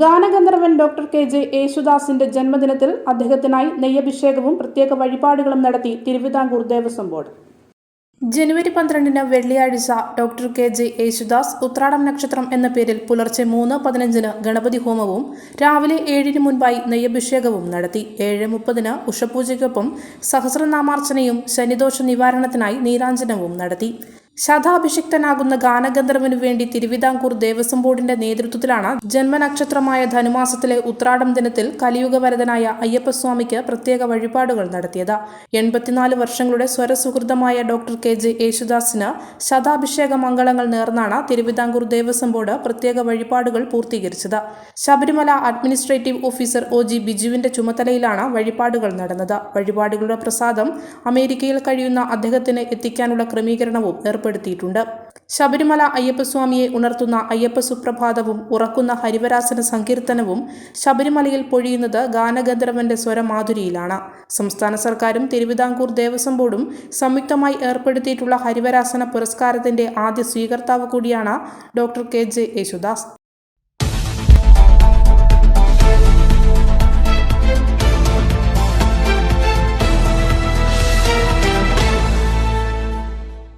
ഗാനഗന്ധർവൻ doctor K J യേശുദാസിന്റെ ജന്മദിനത്തിൽ അദ്ദേഹത്തിനായി നെയ്യഭിഷേകവും പ്രത്യേക വഴിപാടുകളും നടത്തി തിരുവിതാംകൂർ ദേവസ്വം ബോർഡ്. ജനുവരി പന്ത്രണ്ടിന് വെള്ളിയാഴ്ച doctor K J Yesudas Uthradam നക്ഷത്രം എന്ന പേരിൽ പുലർച്ചെ മൂന്ന് പതിനഞ്ചിന് ഗണപതി ഹോമവും രാവിലെ ഏഴിന് മുൻപായി നെയ്യഭിഷേകവും നടത്തി. ഏഴ് മുപ്പതിന് ഉഷപൂജയ്ക്കൊപ്പം സഹസ്രനാമാർച്ചനയും ശനിദോഷ നിവാരണത്തിനായി നീരാഞ്ജനവും നടത്തി. ശതാഭിഷിക്തനാകുന്ന ഗാനഗന്ധർവനു വേണ്ടി തിരുവിതാംകൂർ ദേവസ്വം ബോർഡിന്റെ നേതൃത്വത്തിലാണ് ജന്മനക്ഷത്രമായ ധനുമാസത്തിലെ ഉത്രാടം ദിനത്തിൽ കലിയുഗവരതനായ അയ്യപ്പസ്വാമിക്ക് പ്രത്യേക വഴിപാടുകൾ നടത്തിയത്. എൺപത്തിനാല് വർഷങ്ങളുടെ സ്വരസുഹൃതമായ ഡോക്ടർ കെ ജെ യേശുദാസിന് ശതാഭിഷേക മംഗളങ്ങൾ നേർന്നാണ് തിരുവിതാംകൂർ ദേവസ്വം ബോർഡ് പ്രത്യേക വഴിപാടുകൾ പൂർത്തീകരിച്ചത്. Sabarimala administrative officer O G ബിജുവിന്റെ ചുമതലയിലാണ് വഴിപാടുകൾ നടന്നത്. വഴിപാടുകളുടെ പ്രസാദം അമേരിക്കയിൽ കഴിയുന്ന അദ്ദേഹത്തിന് എത്തിക്കാനുള്ള ക്രമീകരണവും ഏർപ്പെടുത്തിയിട്ടുണ്ട് ശബരിമല അയ്യപ്പസ്വാമിയെ ഉണർത്തുന്ന അയ്യപ്പ സുപ്രഭാതവും ഉറക്കുന്ന ഹരിവരാസന സങ്കീർത്തനവും ശബരിമലയിൽ പൊഴിയുന്നത് ഗാനഗന്ധർവന്റെ സ്വരമാധുരിയിലാണ്. സംസ്ഥാന സർക്കാരും തിരുവിതാംകൂർ ദേവസ്വം ബോർഡും സംയുക്തമായി ഏർപ്പെടുത്തിയിട്ടുള്ള ഹരിവരാസന പുരസ്കാരത്തിന്റെ ആദ്യ സ്വീകർത്താവ് കൂടിയാണ് ഡോക്ടർ കെ ജെ യേശുദാസ്.